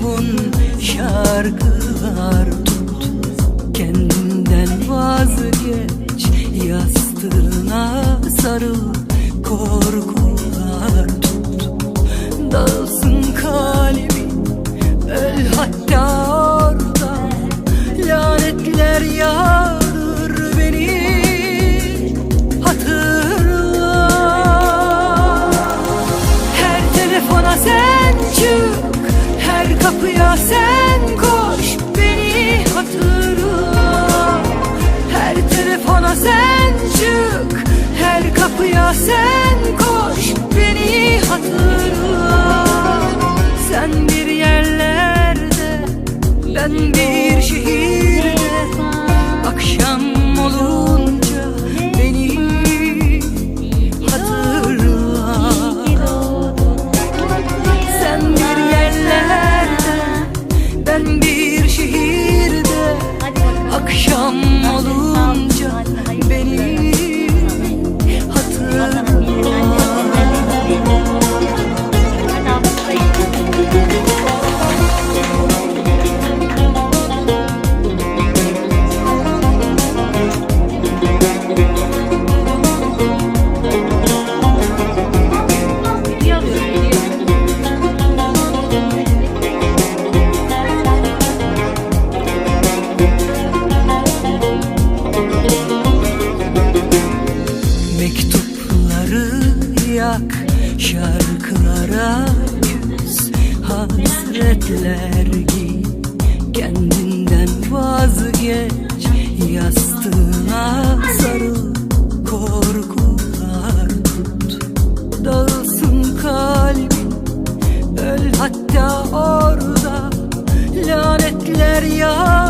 savun şarkılar tut. Kendinden vazgeç yastığına sarıl korkular tut. Dalsın kalbin öl hatta orada. Lanetler yağ kapıya sen koş beni hatırla. Her telefona sen çık her kapıya sen hasretler giy Kendinden vazgeç. Yastığına sarıl Korkular tut. Dağılsın kalbin Öl hatta orada. Lanetler yağ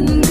and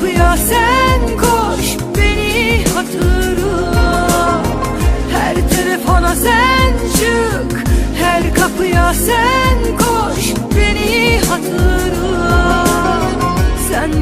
kapıya sen koş beni hatırla. Her telefona sen çık her kapıya sen koş beni hatırla. Sen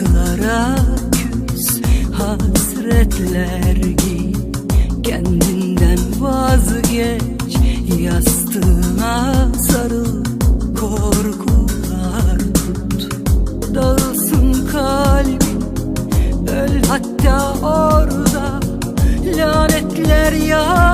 Şarkılara küs hasretler giy. Kendinden vazgeç Yastığına sarıl korkular tut. Dağılsın kalbin öl hatta orada. Lanetler yağ